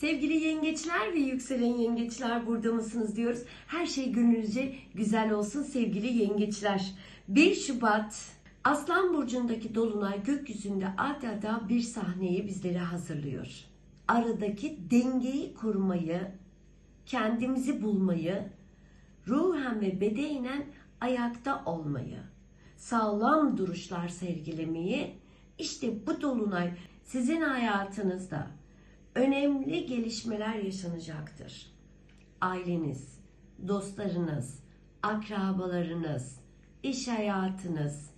Sevgili yengeçler ve yükselen yengeçler burada mısınız diyoruz. Her şey gönlünüzce güzel olsun sevgili yengeçler. 1 Şubat Aslan Burcu'ndaki Dolunay gökyüzünde adeta bir sahneyi bizlere hazırlıyor. Aradaki dengeyi korumayı, kendimizi bulmayı, ruhen ve bedenen ayakta olmayı, sağlam duruşlar sergilemeyi, işte bu dolunay sizin hayatınızda önemli gelişmeler yaşanacaktır. Aileniz, dostlarınız, akrabalarınız, iş hayatınız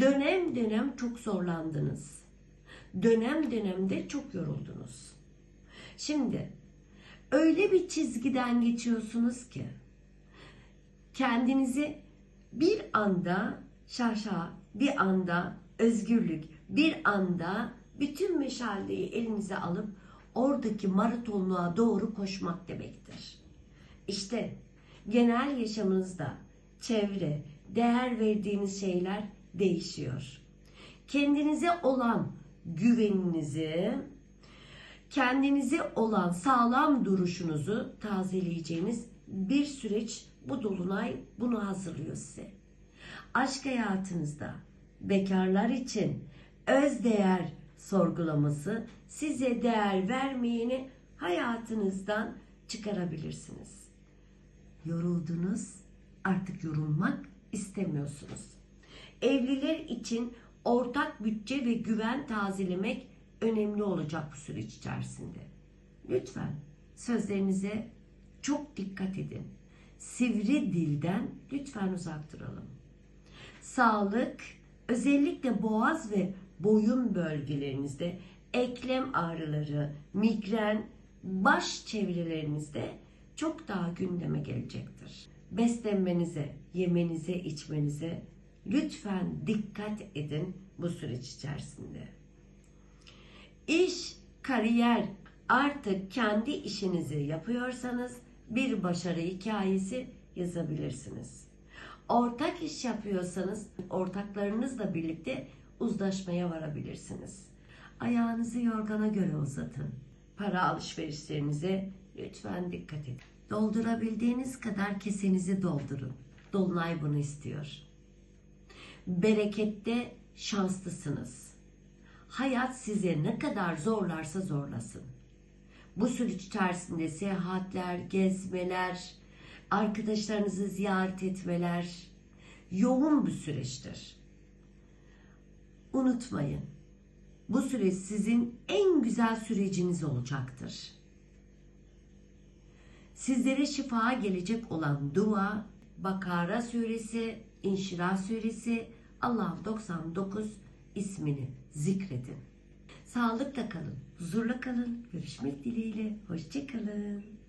dönem dönem çok zorlandınız. Dönem dönemde çok yoruldunuz. Şimdi öyle bir çizgiden geçiyorsunuz ki kendinizi bir anda şaşa, bir anda özgürlük, bir anda bütün meşaleyi elinize alıp oradaki maratonluğa doğru koşmak demektir. İşte genel yaşamınızda çevre, değer verdiğiniz şeyler değişiyor. Kendinize olan güveninizi, kendinize olan sağlam duruşunuzu tazeleyeceğiniz bir süreç bu dolunay bunu hazırlıyor size. Aşk hayatınızda bekarlar için öz değer sorgulaması size değer vermeyeni hayatınızdan çıkarabilirsiniz. Yoruldunuz, artık yorulmak istemiyorsunuz. Evliler için ortak bütçe ve güven tazelemek önemli olacak bu süreç içerisinde. Lütfen sözlerinize çok dikkat edin. Sivri dilden lütfen uzak duralım. Sağlık, özellikle boğaz ve boyun bölgelerinizde eklem ağrıları, migren, baş çevrelerinizde çok daha gündeme gelecektir. Beslenmenize, yemenize, içmenize lütfen dikkat edin bu süreç içerisinde. İş, kariyer artık kendi işinizi yapıyorsanız bir başarı hikayesi yazabilirsiniz. Ortak iş yapıyorsanız ortaklarınızla birlikte uzlaşmaya varabilirsiniz. Ayağınızı yorgana göre uzatın. Para alışverişlerinize lütfen dikkat edin. Doldurabildiğiniz kadar kesenizi doldurun. Dolunay bunu istiyor. Berekette şanslısınız. Hayat size ne kadar zorlarsa zorlasın. Bu süreç içerisinde seyahatler, gezmeler, arkadaşlarınızı ziyaret etmeler yoğun bir süreçtir. Unutmayın. Bu süreç sizin en güzel süreciniz olacaktır. Sizlere şifa gelecek olan dua Bakara suresi, İnşirah suresi, Allah'ım 99 ismini zikredin. Sağlıkla kalın, huzurla kalın. Görüşmek dileğiyle. Hoşçakalın.